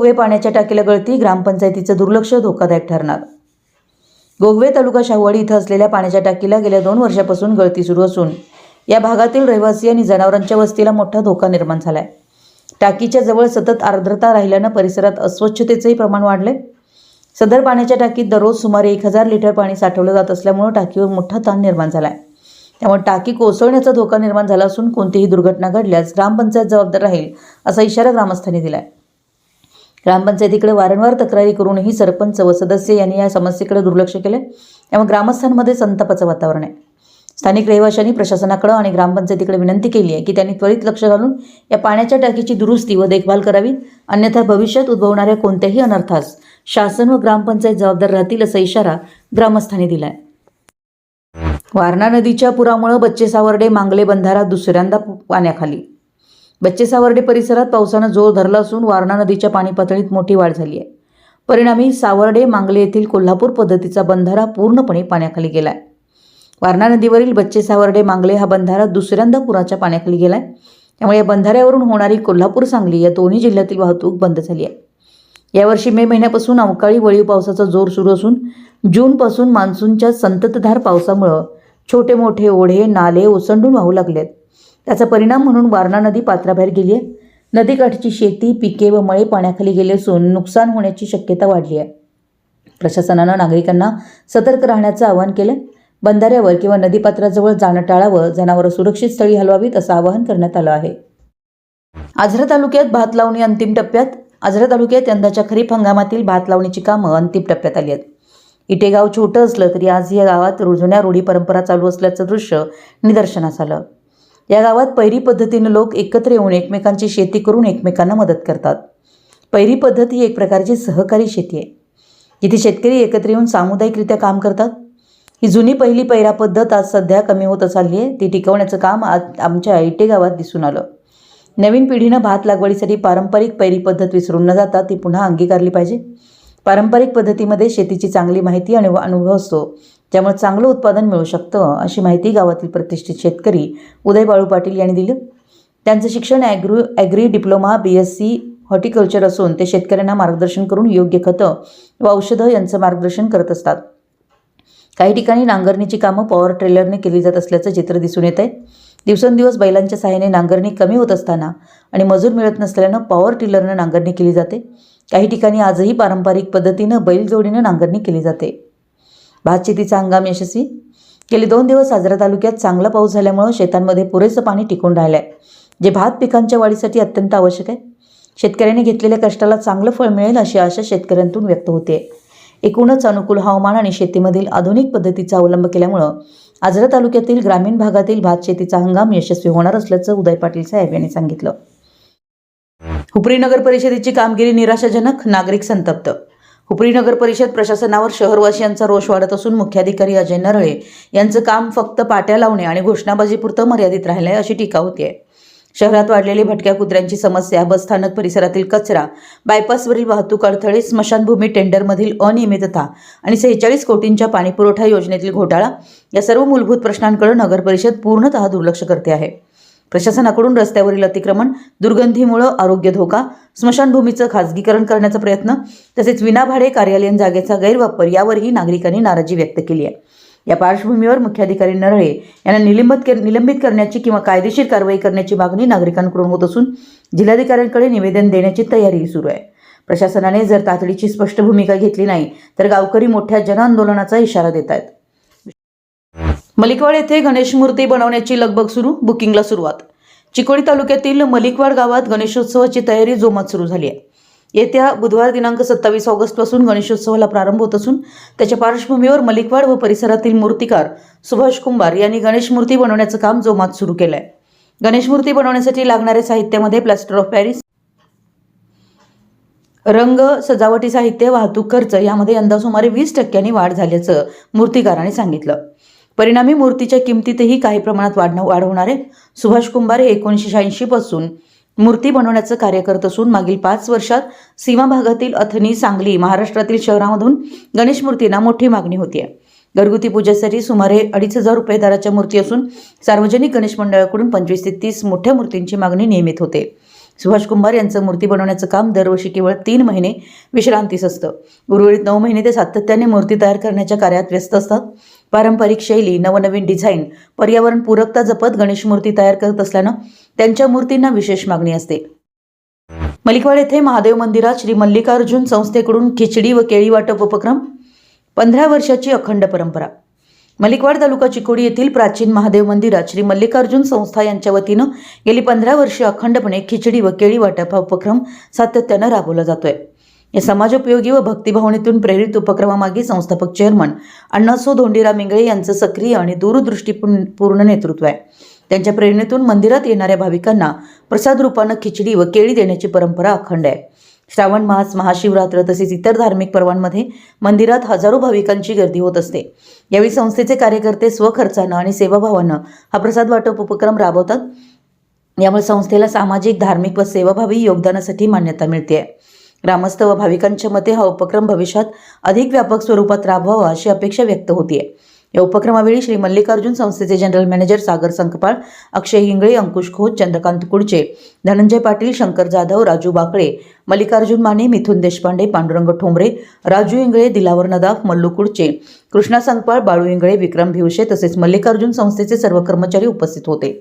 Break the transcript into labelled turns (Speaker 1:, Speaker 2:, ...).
Speaker 1: गोगवे पाण्याच्या टाकीला गळती ग्रामपंचायतीचं दुर्लक्ष धोकादायक ठरणार. गोगवे तालुका शाहवाडी इथं असलेल्या पाण्याच्या टाकीला गेल्या दोन वर्षापासून गळती सुरू असून या भागातील रहिवासी आणि जनावरांच्या वस्तीला मोठा धोका निर्माण झालाय. टाकीच्या जवळ सतत आर्द्रता राहिल्यानं परिसरात अस्वच्छतेचंही प्रमाण वाढले सदर पाण्याच्या टाकीत दररोज सुमारे एक हजार लिटर पाणी साठवलं जात असल्यामुळं टाकीवर मोठा ताण निर्माण झालाय. त्यामुळे टाकी कोसळण्याचा धोका निर्माण झाला असून कोणतीही दुर्घटना घडल्यास ग्रामपंचायत जबाबदार राहील असा इशारा ग्रामस्थांनी दिलाय. ग्रामपंचायतीकडे वारंवार तक्रारी करूनही सरपंच व सदस्य यांनी या समस्येकडे दुर्लक्ष केले. त्यामुळे ग्रामस्थांमध्ये संतापाचं वातावरण आहे. स्थानिक रहिवाशांनी प्रशासनाकडे आणि ग्रामपंचायतीकडे विनंती केली आहे की त्यांनी त्वरित लक्ष घालून या पाण्याच्या टाकीची दुरुस्ती व देखभाल करावी. अन्यथा भविष्यात उद्भवणाऱ्या कोणत्याही अनर्थास शासन व ग्रामपंचायत जबाबदार राहतील असा इशारा ग्रामस्थांनी दिलाय. वारणा नदीच्या पुरामुळे बच्चे सावर्डे मांगले बंधारा दुसऱ्यांदा पाण्याखाली. बच्चे सावर्डे परिसरात पावसानं जोर धरला असून वारणा नदीच्या पाणी पातळीत मोठी वाढ झाली आहे. परिणामी सावर्डे मांगले येथील कोल्हापूर पद्धतीचा बंधारा पूर्णपणे पाण्याखाली गेलाय. वारणा नदीवरील बच्चे सावर्डे मांगले हा बंधारा दुसऱ्यांदा पुराच्या पाण्याखाली गेलाय. त्यामुळे या बंधाऱ्यावरून होणारी कोल्हापूर सांगली या दोन्ही जिल्ह्यातील वाहतूक बंद झाली आहे. यावर्षी मे महिन्यापासून अवकाळी वळीव पावसाचा जोर सुरू असून जूनपासून मान्सूनच्या संततधार पावसामुळं छोटे मोठे ओढे नाले ओसंडून वाहू लागलेत. त्याचा परिणाम म्हणून वारणा नदी पात्राबाहेर गेली आहे. नदीकाठची शेती पिके व मळे पाण्याखाली गेले असून नुकसान होण्याची शक्यता वाढली आहे. प्रशासनानं नागरिकांना सतर्क राहण्याचं आवाहन केलं बंधाऱ्यावर किंवा नदीपात्राजवळ जाणं टाळावं जनावरं सुरक्षित स्थळी हलवावीत असं आवाहन करण्यात आलं आहे. आजरा तालुक्यात भात लावणी अंतिम टप्प्यात. आजरा तालुक्यात यंदाच्या खरीप हंगामातील भात लावणीची कामं अंतिम टप्प्यात आली आहेत. इटेगाव छोटं असलं तरी आज या गावात जुन्या रूढी परंपरा चालू असल्याचं दृश्य निदर्शनास आलं. या गावात पैरी पद्धतीनं लोक एकत्र येऊन एकमेकांची शेती करून एकमेकांना मदत करतात. पैरी पद्धत ही एक प्रकारची सहकारी शेती आहे. जिथे शेतकरी एकत्र येऊन सामुदायिकरित्या काम करतात. ही जुनी पहिली पैरा पद्धत आज सध्या कमी होत चालली आहे. ती टिकवण्याचं काम आज आमच्या आयटे गावात दिसून आलं. नवीन पिढीनं भात लागवडीसाठी पारंपरिक पैरी पद्धत विसरून न जाता ती पुन्हा अंगीकारली पाहिजे. पारंपरिक पद्धतीमध्ये शेतीची चांगली माहिती आणि अनुभव असतो. त्यामुळे चांगलं उत्पादन मिळू शकतं अशी माहिती गावातील प्रतिष्ठित शेतकरी उदय बाळू पाटील यांनी दिली. त्यांचं शिक्षण agro agri diploma B S C horticulture असून ते शेतकऱ्यांना मार्गदर्शन करून योग्य खतं व औषधं यांचं मार्गदर्शन करत असतात. काही ठिकाणी नांगरणीची कामं पॉवर ट्रेलरने केली जात असल्याचं चित्र दिसून येत आहे दिवसेंदिवस बैलांच्या सहाय्याने नांगरणी कमी होत असताना आणि मजूर मिळत नसल्यानं पॉवर टिलरनं नांगरणी केली जाते. काही ठिकाणी आजही पारंपरिक पद्धतीनं बैलजोडीनं नांगरणी केली जाते. भात शेतीचा हंगाम यशस्वी. गेले दोन दिवस आजरा तालुक्यात चांगला पाऊस झाल्यामुळं शेतांमध्ये पुरेसं पाणी टिकून राहिलं आहे जे भात पिकांच्या वाढीसाठी अत्यंत आवश्यक आहे. शेतकऱ्यांनी घेतलेल्या कष्टाला चांगलं फळ मिळेल अशी आशा शेतकऱ्यांतून व्यक्त होते. एकूणच अनुकूल हवामान आणि शेतीमधील आधुनिक पद्धतीचा अवलंब केल्यामुळं आजरा तालुक्यातील ग्रामीण भागातील भात शेतीचा हंगाम यशस्वी होणार असल्याचं उदय पाटील साहेब यांनी सांगितलं. हुपरी नगर परिषदेची कामगिरी निराशाजनक नागरिक संतप्त हुपरी नगर परिषद प्रशासनावर शहरवासियांचा रोष वाढत असून मुख्याधिकारी अजय नरळे यांचं काम फक्त पाट्या लावणे आणि घोषणाबाजीपुरतं मर्यादित राहिलं आहे अशी टीका होतीये. शहरात वाढलेली भटक्या कुत्र्यांची समस्या बसस्थानक परिसरातील कचरा बायपासवरील वाहतूक अडथळे स्मशानभूमी टेंडरमधील अनियमितता आणि सेहेचाळीस कोटींच्या पाणीपुरवठा योजनेतील घोटाळा या सर्व मूलभूत प्रश्नांकडे नगर परिषद पूर्णतः दुर्लक्ष करते आहे. प्रशासनाकडून रस्त्यावरील अतिक्रमण दुर्गंधीमुळं आरोग्य धोका स्मशानभूमीचं खाजगीकरण करण्याचा प्रयत्न तसेच विनाभाडे कार्यालयीन जागेचा गैरवापर यावरही नागरिकांनी नाराजी व्यक्त केली आहे. या पार्श्वभूमीवर मुख्याधिकारी नरळे यांना निलंबित कर निलंबित करण्याची किंवा कायदेशीर कारवाई करण्याची मागणी नागरिकांकडून होत असून जिल्हाधिकाऱ्यांकडे निवेदन देण्याची तयारी सुरू आहे. प्रशासनाने जर तातडीची स्पष्ट भूमिका घेतली नाही तर गावकरी मोठ्या जनआंदोलनाचा इशारा देत आहेत. मलिकवाड येथे गणेश मूर्ती बनवण्याची लगबग सुरू बुकिंगला सुरुवात. चिकोडी तालुक्यातील मलिकवाड गावात गणेशोत्सवाची तयारी जोमात सुरू झाली आहे. येत्या बुधवार दिनांक सत्तावीस ऑगस्टपासून गणेशोत्सवाला प्रारंभ होत असून त्याच्या पार्श्वभूमीवर मलिकवाड व परिसरातील मूर्तिकार सुभाष कुंभार यांनी गणेश मूर्ती बनवण्याचं काम जोमात सुरू केलं आहे गणेश मूर्ती बनवण्यासाठी लागणाऱ्या साहित्यामध्ये प्लॅस्टर ऑफ पॅरिस रंग सजावटी साहित्य वाहतूक खर्च यामध्ये यंदा सुमारे वीस टक्क्यांनी वाढ झाल्याचं मूर्तिकारांनी सांगितलं. परिणामी मूर्तीच्या किमतीतही काही प्रमाणात वाढणं वाढ आहेत आहे. सुभाष कुंभार हे एकोणीसशे शहाऐंशी पासून मूर्ती बनवण्याचं कार्य करत असून मागील पाच वर्षात सीमा भागातील अथनी सांगली महाराष्ट्रातील शहरामधून गणेश मूर्तींना मोठी मागणी होती आहे घरगुती पूजेसाठी सुमारे अडीच हजार रुपये दराच्या मूर्ती असून सार्वजनिक गणेश मंडळाकडून पंचवीस ते तीस मोठ्या मूर्तींची मागणी नियमित होते. सुभाष कुंभार यांचं मूर्ती बनवण्याचं काम दरवर्षी केवळ तीन महिने विश्रांतीस असतं. उर्वरित नऊ महिने ते सातत्याने मूर्ती तयार करण्याच्या कार्यात व्यस्त असतात. पारंपरिक शैली नवनवीन डिझाईन पर्यावरण पूरकता जपत गणेश मूर्ती तयार करत असल्यानं त्यांच्या मूर्तींना विशेष मागणी असते. मलिकवाड येथे महादेव मंदिरात श्री मल्लिकार्जुन संस्थेकडून खिचडी व केळी वाटप उपक्रम पंधरा वर्षाची अखंड परंपरा. मलिकवाड तालुका चिकोडी येथील प्राचीन महादेव मंदिरात श्री मल्लिकार्जुन संस्था यांच्या वतीनं गेली पंधरा वर्षे अखंडपणे खिचडी व केळी वाटप हा उपक्रम सातत्यानं राबवला जातोय. या समाजोपयोगी व भक्तिभावनेतून प्रेरित उपक्रमामागे संस्थापक चेअरमन अण्णासो धोंडीराम इंगळे यांचं सक्रिय आणि दूरदृष्टीपूर्ण नेतृत्व आहे. त्यांच्या प्रेरणेतून मंदिरात येणाऱ्या भाविकांना प्रसाद रूपानं खिचडी व केळी देण्याची परंपरा अखंड आहे. श्रावण मास महाशिवरात्र तसेच इतर धार्मिक पर्वांमध्ये मंदिरात हजारो भाविकांची गर्दी होत असते. यावेळी संस्थेचे कार्यकर्ते स्वखर्चानं आणि सेवाभावानं हा प्रसाद वाटप उपक्रम राबवतात. यामुळे संस्थेला सामाजिक धार्मिक व सेवाभावी योगदानासाठी मान्यता मिळते. ग्रामस्थ व भाविकांच्या मते हा उपक्रम भविष्यात अधिक व्यापक स्वरूपात राबवावा अशी अपेक्षा व्यक्त होतीये. या उपक्रमावेळी श्री मल्लिकार्जुन संस्थेचे जनरल मॅनेजर सागर संकपाळ अक्षय हिंगळे अंकुश खोत चंद्रकांत कुडचे धनंजय पाटील शंकर जाधव राजू बाकळे मल्लिकार्जुन माने मिथुन देशपांडे पांडुरंग ठोंबरे राजू इंगळे दिलावर नदाफ मल्लू कुडचे कृष्णा संकपाळ बाळू इंगळे विक्रम भिवशे तसेच मल्लिकार्जुन संस्थेचे सर्व कर्मचारी उपस्थित होते.